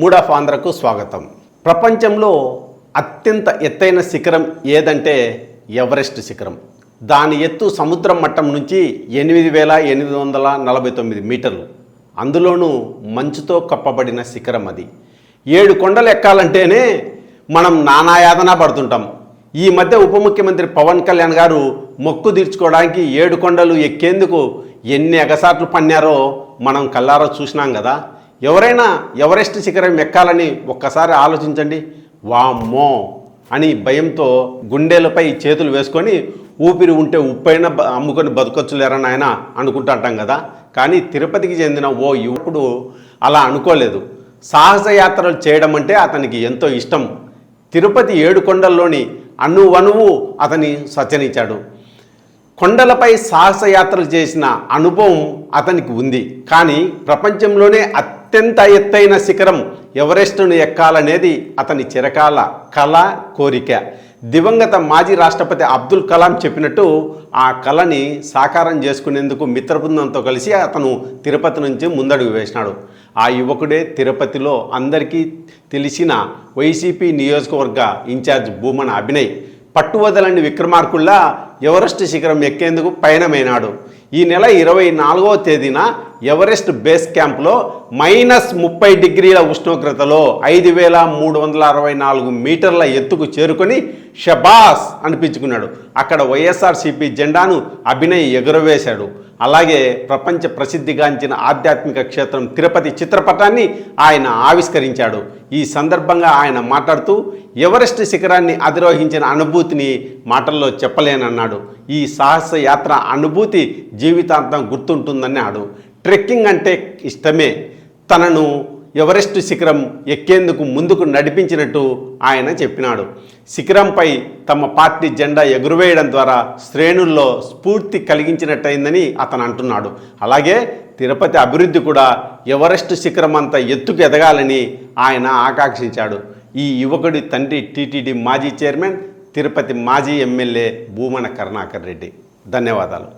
Mood of ఆంధ్రకు స్వాగతం. ప్రపంచంలో అత్యంత ఎత్తైన శిఖరం ఏదంటే ఎవరెస్ట్ శిఖరం. దాని ఎత్తు సముద్రం మట్టం నుంచి ఎనిమిది వేల ఎనిమిది వందల నలభై తొమ్మిది మీటర్లు. అందులోనూ మంచుతో కప్పబడిన శిఖరం అది. ఏడు కొండలు ఎక్కాలంటేనే మనం నానాయాతన పడుతుంటాం. ఈ మధ్య ఉప ముఖ్యమంత్రి పవన్ కళ్యాణ్ గారు మొక్కు తీర్చుకోవడానికి ఏడు కొండలు ఎక్కేందుకు ఎన్ని ఎగసాట్లు పన్నారో మనం కల్లారా చూసినాం కదా. ఎవరైనా ఎవరెస్ట్ శిఖరం ఎక్కాలని ఒక్కసారి ఆలోచించండి. వామ్మో అని భయంతో గుండెలపై చేతులు వేసుకొని ఊపిరి ఉంటే ఉప్పైన బ- అమ్ముకొని బతకొచ్చులేరని ఆయన అనుకుంటుంటాం కదా. కానీ తిరుపతికి చెందిన ఓ యువకుడు అలా అనుకోలేదు. సాహసయాత్రలు చేయడం అంటే అతనికి ఎంతో ఇష్టం. తిరుపతి ఏడు కొండల్లోని అణువణువు అతని సచనించాడు కొండలపై సాహసయాత్రలు చేసిన అనుభవం అతనికి ఉంది. కానీ ప్రపంచంలోనే అత్యంత ఎత్తైన శిఖరం ఎవరెస్టును ఎక్కాలనేది అతని చిరకాల కళ కోరిక. దివంగత మాజీ రాష్ట్రపతి అబ్దుల్ కలాం చెప్పినట్టు ఆ కళని సాకారం చేసుకునేందుకు మిత్రబృందంతో కలిసి అతను తిరుపతి నుంచి ముందడుగు వేసినాడు. ఆ యువకుడే తిరుపతిలో అందరికీ తెలిసిన వైసీపీ నియోజకవర్గ ఇన్ఛార్జ్ భూమన అభినయ్. పట్టువదలని విక్రమార్కుల్లా ఎవరెస్ట్ శిఖరం ఎక్కేందుకు పయనమైనాడు. ఈ నెల ఇరవై నాలుగవ తేదీన ఎవరెస్ట్ బేస్ క్యాంప్లో మైనస్ ముప్పై డిగ్రీల ఉష్ణోగ్రతలో ఐదు వేల మూడు వందల అరవై నాలుగు మీటర్ల ఎత్తుకు చేరుకొని షబాస్ అనిపించుకున్నాడు. అక్కడ వైఎస్ఆర్సీపీ జెండాను అభినయ్ ఎగురవేశాడు. అలాగే ప్రపంచ ప్రసిద్ధిగాంచిన ఆధ్యాత్మిక క్షేత్రం తిరుపతి చిత్రపటాన్ని ఆయన ఆవిష్కరించాడు. ఈ సందర్భంగా ఆయన మాట్లాడుతూ ఎవరెస్ట్ శిఖరాన్ని అధిరోహించిన అనుభూతిని మాటల్లో చెప్పలేనన్నాడు. ఈ సాహస యాత్ర అనుభూతి జీవితాంతం గుర్తుంటుందన్నాడు. ట్రెక్కింగ్ అంటే ఇష్టమే. తనను ఎవరెస్ట్ శిఖరం ఎక్కేందుకు ముందుకు నడిపించినట్టు ఆయన చెప్పినాడు. శిఖరంపై తమ పార్టీ జెండా ఎగురవేయడం ద్వారా శ్రేణుల్లో స్ఫూర్తి కలిగించినట్టయిందని అతను అంటున్నాడు. అలాగే తిరుపతి అభివృద్ధి కూడా ఎవరెస్ట్ శిఖరం అంత ఎత్తుకు ఎదగాలని ఆయన ఆకాంక్షించాడు. ఈ యువకుడి తండ్రి టీటీడీ మాజీ చైర్మన్ తిరుపతి మాజీ ఎమ్మెల్యే భూమన కరుణాకర్ రెడ్డి. ధన్యవాదాలు.